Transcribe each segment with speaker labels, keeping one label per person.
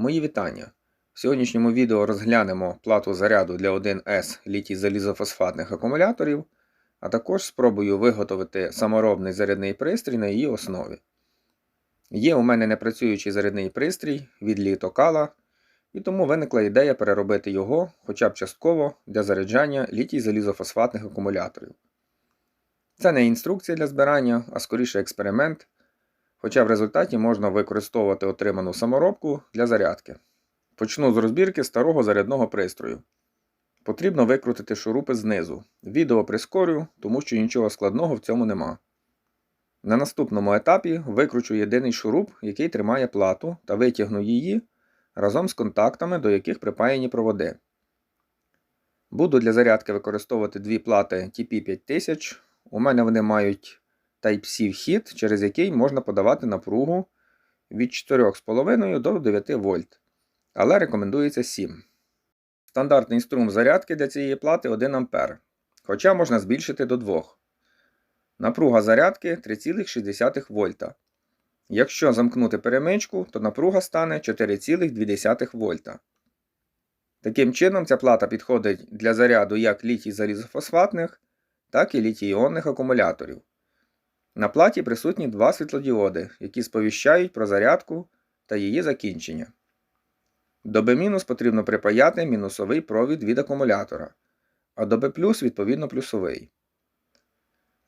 Speaker 1: Мої вітання! В сьогоднішньому відео розглянемо плату заряду для 1С літій залізофосфатних акумуляторів, а також спробую виготовити саморобний зарядний пристрій на її основі. Є у мене непрацюючий зарядний пристрій від літокала, і тому виникла ідея переробити його хоча б частково для заряджання літій залізофосфатних акумуляторів. Це не інструкція для збирання, а скоріше експеримент. Хоча в результаті можна використовувати отриману саморобку для зарядки. Почну з розбірки старого зарядного пристрою. Потрібно викрутити шурупи знизу. Відео прискорю, тому що нічого складного в цьому нема. На наступному етапі викручу єдиний шуруп, який тримає плату, та витягну її разом з контактами, до яких припаяні проводи. Буду для зарядки використовувати дві плати TP5000. У мене вони мають Type-C вхід, через який можна подавати напругу від 4,5 до 9 вольт, але рекомендується 7. Стандартний струм зарядки для цієї плати 1 А, хоча можна збільшити до 2. Напруга зарядки 3,6 вольта. Якщо замкнути перемичку, то напруга стане 4,2 вольта. Таким чином, ця плата підходить для заряду як літій залізофосфатних, так і літій іонних акумуляторів. На платі присутні два світлодіоди, які сповіщають про зарядку та її закінчення. До B- потрібно припаяти мінусовий провід від акумулятора, а до B відповідно плюсовий.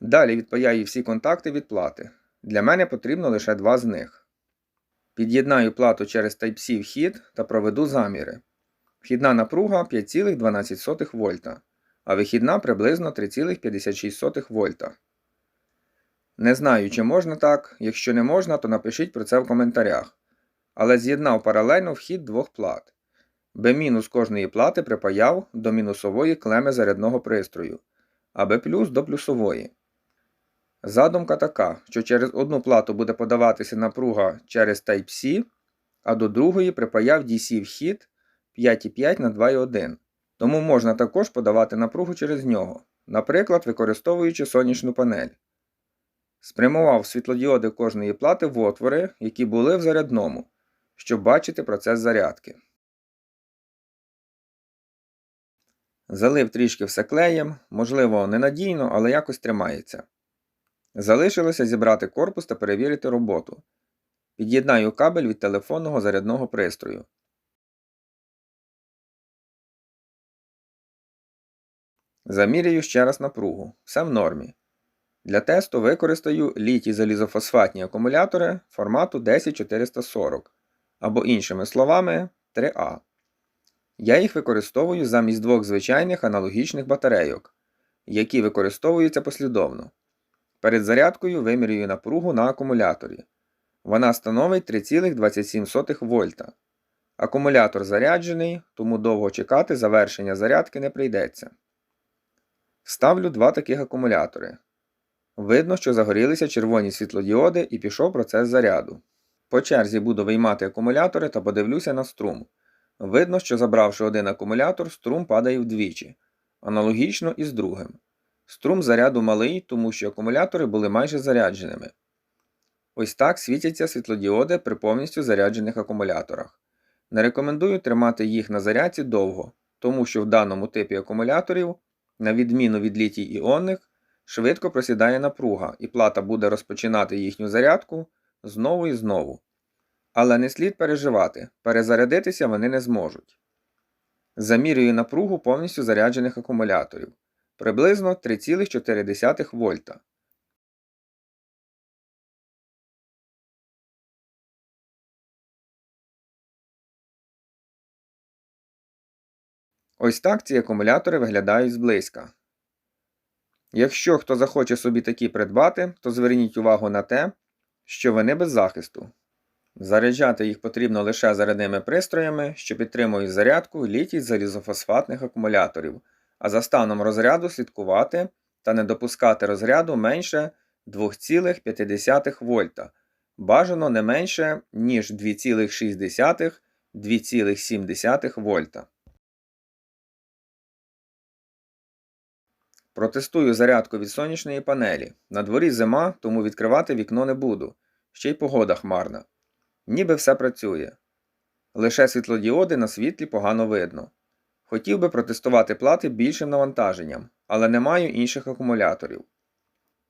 Speaker 1: Далі відпаяю всі контакти від плати. Для мене потрібно лише два з них. Під'єднаю плату через Type-C вхід та проведу заміри. Вхідна напруга 5,12 вольта, а вихідна приблизно 3,56 вольта. Не знаю, чи можна так. Якщо не можна, то напишіть про це в коментарях. Але з'єднав паралельно вхід двох плат. Б- кожної плати припаяв до мінусової клеми зарядного пристрою, а Б до плюсової. Задумка така, що через одну плату буде подаватися напруга через Type-C, а до другої припаяв DC вхід 5,5 на 2,1. Тому можна також подавати напругу через нього, наприклад, використовуючи сонячну панель. Спрямував світлодіоди кожної плати в отвори, які були в зарядному, щоб бачити процес зарядки. Залив трішки все клеєм, можливо, ненадійно, але якось тримається. Залишилося зібрати корпус та перевірити роботу. Під'єднаю кабель від телефонного зарядного пристрою. Заміряю ще раз напругу. Все в нормі. Для тесту використаю літій залізофосфатні акумулятори формату 10440 або, іншими словами, 3А. Я їх використовую замість двох звичайних аналогічних батарейок, які використовуються послідовно. Перед зарядкою вимірюю напругу на акумуляторі. Вона становить 3,27 вольта. Акумулятор заряджений, тому довго чекати завершення зарядки не прийдеться. Ставлю два таких акумулятори. Видно, що загорілися червоні світлодіоди і пішов процес заряду. По черзі буду виймати акумулятори та подивлюся на струм. Видно, що забравши один акумулятор, струм падає вдвічі. Аналогічно і з другим. Струм заряду малий, тому що акумулятори були майже зарядженими. Ось так світяться світлодіоди при повністю заряджених акумуляторах. Не рекомендую тримати їх на зарядці довго, тому що в даному типі акумуляторів, на відміну від літій іонних, швидко просідає напруга, і плата буде розпочинати їхню зарядку знову і знову. Але не слід переживати, перезарядитися вони не зможуть. Замірюю напругу повністю заряджених акумуляторів приблизно 3,4 вольта. Ось так ці акумулятори виглядають зблизька. Якщо хто захоче собі такі придбати, то зверніть увагу на те, що вони без захисту. Заряджати їх потрібно лише зарядними пристроями, що підтримують зарядку літій залізофосфатних акумуляторів, а за станом розряду слідкувати та не допускати розряду менше 2,5 вольта, бажано не менше, ніж 2,6-2,7 вольта. Протестую зарядку від сонячної панелі. На дворі зима, тому відкривати вікно не буду. Ще й погода хмарна. Ніби все працює. Лише світлодіоди на світлі погано видно. Хотів би протестувати плати більшим навантаженням, але не маю інших акумуляторів.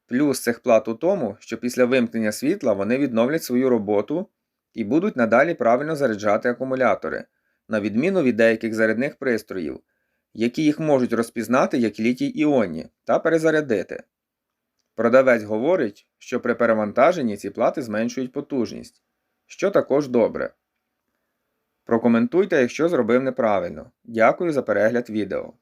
Speaker 1: Плюс цих плат у тому, що після вимкнення світла вони відновлять свою роботу і будуть надалі правильно заряджати акумулятори, на відміну від деяких зарядних пристроїв, які їх можуть розпізнати як літій іонні та перезарядити. Продавець говорить, що при перевантаженні ці плати зменшують потужність, що також добре. Прокоментуйте, якщо зробив неправильно. Дякую за перегляд відео.